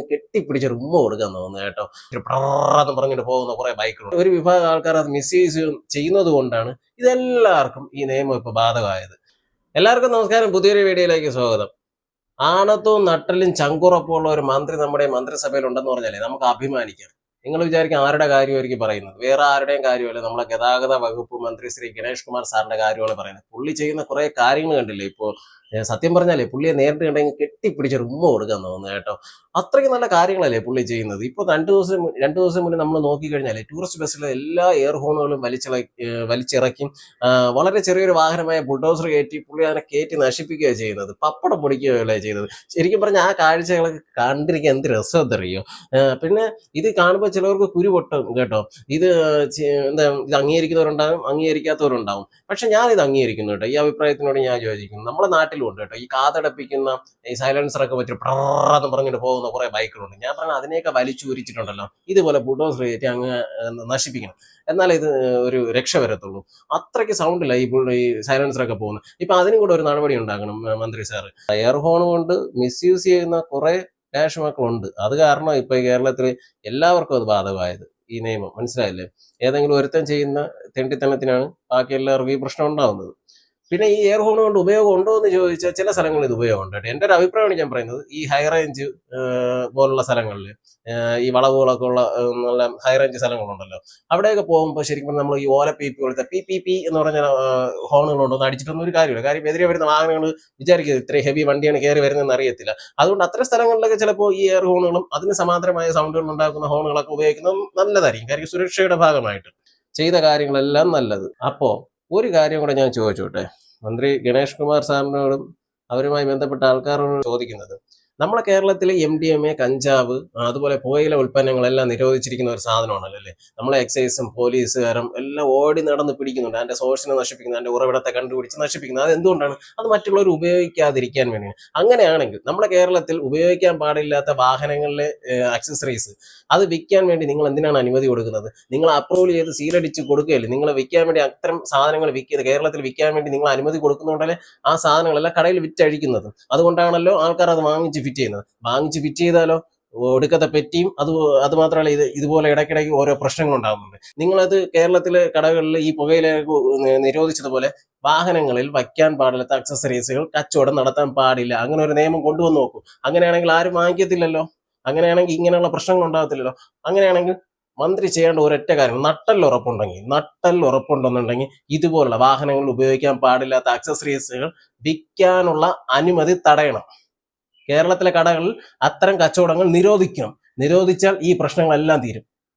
കെട്ടിപ്പിടിച്ചൊരു ഉമ്മ കൊടുക്കാൻ തോന്നുന്നു കേട്ടോ. ഒരു പ്രാന്ന് പറഞ്ഞിട്ട് പോകുന്ന കുറെ ബൈക്കുകൾ ഒരു വിഭാഗം ആൾക്കാർ അത് മിസ്യൂസ് ചെയ്യുന്നത് കൊണ്ടാണ് ഇതെല്ലാവർക്കും ഈ നിയമം ഇപ്പൊ ബാധകമായത്. എല്ലാവർക്കും നമസ്കാരം. പുതിയൊരു വീഡിയോയിലേക്ക് സ്വാഗതം. ആണത്തും നട്ടലും ചങ്കുറപ്പുള്ള ഒരു മന്ത്രി നമ്മുടെ മന്ത്രിസഭയിൽ ഉണ്ടെന്ന് പറഞ്ഞാലേ നമുക്ക് അഭിമാനിക്കാം. നിങ്ങൾ വിചാരിക്കും ആരുടെ കാര്യമായിരിക്കും പറയുന്നത്. വേറെ ആരുടെയും കാര്യമല്ല. നമ്മളെ ഗതാഗത വകുപ്പ് മന്ത്രി ശ്രീ ഗണേഷ് കുമാർ സാറിന്റെ കാര്യമാണ് പറയുന്നത്. പുള്ളി ചെയ്യുന്ന കുറെ കാര്യങ്ങൾ കണ്ടില്ലേ ഇപ്പോ? ഏ, സത്യം പറഞ്ഞാലേ പുള്ളിയെ നേരിട്ട് കണ്ടെങ്കിൽ കെട്ടിപ്പിടിച്ചൊരു ഉമ്മ കൊടുക്കാൻ തോന്നുന്നു കേട്ടോ. അത്രയ്ക്ക് നല്ല കാര്യങ്ങളല്ലേ പുള്ളി ചെയ്യുന്നത്? ഇപ്പൊ രണ്ടു ദിവസം രണ്ട് ദിവസം മുന്നേ നമ്മൾ നോക്കിക്കഴിഞ്ഞാൽ ടൂറിസ്റ്റ് ബസ്സിലെ എല്ലാ എയർ ഹോണുകളും വലിച്ചിള വലിച്ചിറക്കി വളരെ ചെറിയൊരു വാഹനമായ ബുൾഡോസർ കയറ്റി പുള്ളി അതിനെ കയറ്റി നശിപ്പിക്കുകയാണ് ചെയ്യുന്നത്. പപ്പടം പൊടിക്കുകയല്ലേ ചെയ്തത് ശരിക്കും പറഞ്ഞാൽ ആ കാഴ്ചകളൊക്കെ കണ്ടിരിക്കാൻ എന്ത് രസം അറിയോ പിന്നെ ഇത് കാണുമ്പോൾ ചിലവർക്ക് കുരു പൊട്ടും കേട്ടോ. ഇത് എന്താ ഇത് അംഗീകരിക്കുന്നവരുണ്ടാകും അംഗീകരിക്കാത്തവരുണ്ടാവും. പക്ഷെ ഞാൻ ഇത് അംഗീകരിക്കുന്നു കേട്ടോ. ഈ അഭിപ്രായത്തിനോട് ഞാൻ യോജിക്കുന്നു. നമ്മുടെ നാട്ടിലും ഉണ്ട് കേട്ടോ. ഈ കാതടപ്പിക്കുന്ന ഈ സൈലൻസറൊക്കെ വെച്ചിട്ട് പ്രാന്ന് പറഞ്ഞിട്ട് പോകുന്ന കുറെ ബൈക്കുകളുണ്ട്. ഞാൻ പറഞ്ഞ അതിനെയൊക്കെ വലിച്ചൂരിച്ചിട്ടുണ്ടല്ലോ. ഇതുപോലെ ബുൾഡോസർ കയറ്റി അങ്ങ് നശിപ്പിക്കണം. എന്നാലേ ഇത് ഒരു രക്ഷ വരത്തുള്ളൂ. അത്രയ്ക്ക് സൗണ്ടില്ല ഈ ഈ സൈലൻസറൊക്കെ പോകുന്നത് ഇപ്പൊ അതിനും കൂടെ ഒരു നടപടി ഉണ്ടാക്കണം മന്ത്രി സാറ്. എയർ ഹോൺ കൊണ്ട് മിസ്യൂസ് ചെയ്യുന്ന കുറെ മക്കളുണ്ട് അത് കാരണം ഇപ്പൊ കേരളത്തിൽ എല്ലാവർക്കും അത് ബാധകമായത്. ഈ നിയമം. മനസ്സിലായില്ലേ? ഏതെങ്കിലും ഒരുത്തം ചെയ്യുന്ന തെണ്ടിത്തനത്തിനാണ് ബാക്കി എല്ലാവർക്കും ഈ പ്രശ്നം ഉണ്ടാവുന്നത്. പിന്നെ ഈ എയർ ഹോൺ കൊണ്ട് ഉപയോഗം ഉണ്ടോ എന്ന് ചോദിച്ചാൽ ചില സ്ഥലങ്ങളിൽ ഇത് ഉപയോഗമുണ്ട് കേട്ടോ. എന്റെ ഒരു അഭിപ്രായമാണ് ഞാൻ പറയുന്നത്. ഈ ഹൈ റേഞ്ച് പോലുള്ള സ്ഥലങ്ങളിൽ ഈ വളവുകളൊക്കെ ഉള്ള നല്ല ഹൈ റേഞ്ച് സ്ഥലങ്ങളുണ്ടല്ലോ. അവിടെയൊക്കെ പോകുമ്പോൾ ശരിക്കും നമ്മൾ ഈ ഓല പി പി പോലത്തെ പി പി പി എന്ന് പറഞ്ഞ ഹോണുകളുണ്ടോ അടിച്ചിട്ടൊന്നും ഒരു കാര്യമില്ല. കാര്യം എതിരെ വരുന്ന വാഹനങ്ങൾ വിചാരിക്കുന്നത് ഇത്രയും ഹെവി വണ്ടിയാണ് കയറി വരുന്നതെന്ന് അറിയത്തില്ല. അതുകൊണ്ട് അത്തരം സ്ഥലങ്ങളിലൊക്കെ ചിലപ്പോൾ ഈ എയർ ഹോണുകളും അതിന് സമാന്തരമായ സൗണ്ടുകൾ ഉണ്ടാക്കുന്ന ഹോണുകളൊക്കെ ഉപയോഗിക്കുന്നത് നല്ലതായിരിക്കും. കാര്യം സുരക്ഷയുടെ ഭാഗമായിട്ട് ചെയ്ത കാര്യങ്ങളെല്ലാം നല്ലത്. അപ്പോ ഒരു കാര്യം കൂടെ ഞാൻ ചോദിച്ചോട്ടെ? മന്ത്രി ഗണേഷ് കുമാർ സാറിനോടും അവരുമായി ബന്ധപ്പെട്ട ആൾക്കാരോട് ചോദിക്കുന്നത് നമ്മളെ കേരളത്തിലെ എം ഡി എം എ കഞ്ചാവ് അതുപോലെ പുകയില ഉൽപ്പന്നങ്ങളെല്ലാം നിരോധിച്ചിരിക്കുന്ന ഒരു സാധനമാണല്ലോ അല്ലേ? നമ്മളെ എക്സൈസും പോലീസുകാരും എല്ലാം ഓടി നടന്ന് പിടിക്കുന്നുണ്ട്. അതിന്റെ സോഴ്സിനെ നശിപ്പിക്കുന്നത് അതിന്റെ ഉറവിടത്തെ കണ്ടുപിടിച്ച് നശിപ്പിക്കുന്നത് അത് എന്തുകൊണ്ടാണ്? അത് മറ്റുള്ളവർ ഉപയോഗിക്കാതിരിക്കാൻ വേണ്ടിയാണ്. അങ്ങനെയാണെങ്കിൽ നമ്മുടെ കേരളത്തിൽ ഉപയോഗിക്കാൻ പാടില്ലാത്ത വാഹനങ്ങളിലെ അക്സസറീസ് അത് വിൽക്കാൻ വേണ്ടി നിങ്ങൾ എന്തിനാണ് അനുമതി കൊടുക്കുന്നത്? നിങ്ങൾ അപ്രൂവ് ചെയ്ത് സീലടിച്ച് കൊടുക്കുകയല്ലേ? നിങ്ങൾ വിൽക്കാൻ വേണ്ടി അത്തരം സാധനങ്ങൾ വിൽക്കുന്നത് കേരളത്തിൽ വിൽക്കാൻ വേണ്ടി നിങ്ങൾ അനുമതി കൊടുക്കുന്നുണ്ടല്ലേ? ആ സാധനങ്ങളെല്ലാം കടയിൽ വിറ്റഴിക്കുന്നത്. അതുകൊണ്ടാണല്ലോ ആൾക്കാർ അത് വാങ്ങിച്ച് ഫിറ്റ് ചെയ്യുന്നത്. വാങ്ങിച്ച് ഫിറ്റ് ചെയ്താലോ? ഒടുക്കത്തെ പെറ്റിയും അത് അത് മാത്രമല്ല ഇത് ഇതുപോലെ ഇടയ്ക്കിടയ്ക്ക് ഓരോ പ്രശ്നങ്ങൾ ഉണ്ടാകുന്നുണ്ട് നിങ്ങളത് കേരളത്തിലെ കടകളിൽ ഈ പുകയില നിരോധിച്ചതുപോലെ വാഹനങ്ങളിൽ വയ്ക്കാൻ പാടില്ലാത്ത അക്സസറീസുകൾ കച്ചവടം നടത്താൻ പാടില്ല. അങ്ങനെ ഒരു നിയമം കൊണ്ടുവന്ന് നോക്കൂ. അങ്ങനെയാണെങ്കിൽ ആരും വാങ്ങിക്കത്തില്ലല്ലോ? അങ്ങനെയാണെങ്കിൽ ഇങ്ങനെയുള്ള പ്രശ്നങ്ങൾ ഉണ്ടാകത്തില്ലല്ലോ? അങ്ങനെയാണെങ്കിൽ മന്ത്രി ചെയ്യേണ്ട ഒരൊറ്റ കാര്യം നട്ടൽ ഉറപ്പുണ്ടെങ്കിൽ നട്ടൽ ഉറപ്പുണ്ടെന്നുണ്ടെങ്കിൽ ഇതുപോലുള്ള വാഹനങ്ങളിൽ ഉപയോഗിക്കാൻ പാടില്ലാത്ത അക്സസറീസുകൾ വിൽക്കാനുള്ള അനുമതി തടയണം. കേരളത്തിലെ കടകളിൽ അത്തരം കച്ചവടങ്ങൾ നിരോധിക്കണം. നിരോധിച്ചാൽ ഈ പ്രശ്നങ്ങളെല്ലാം തീരും.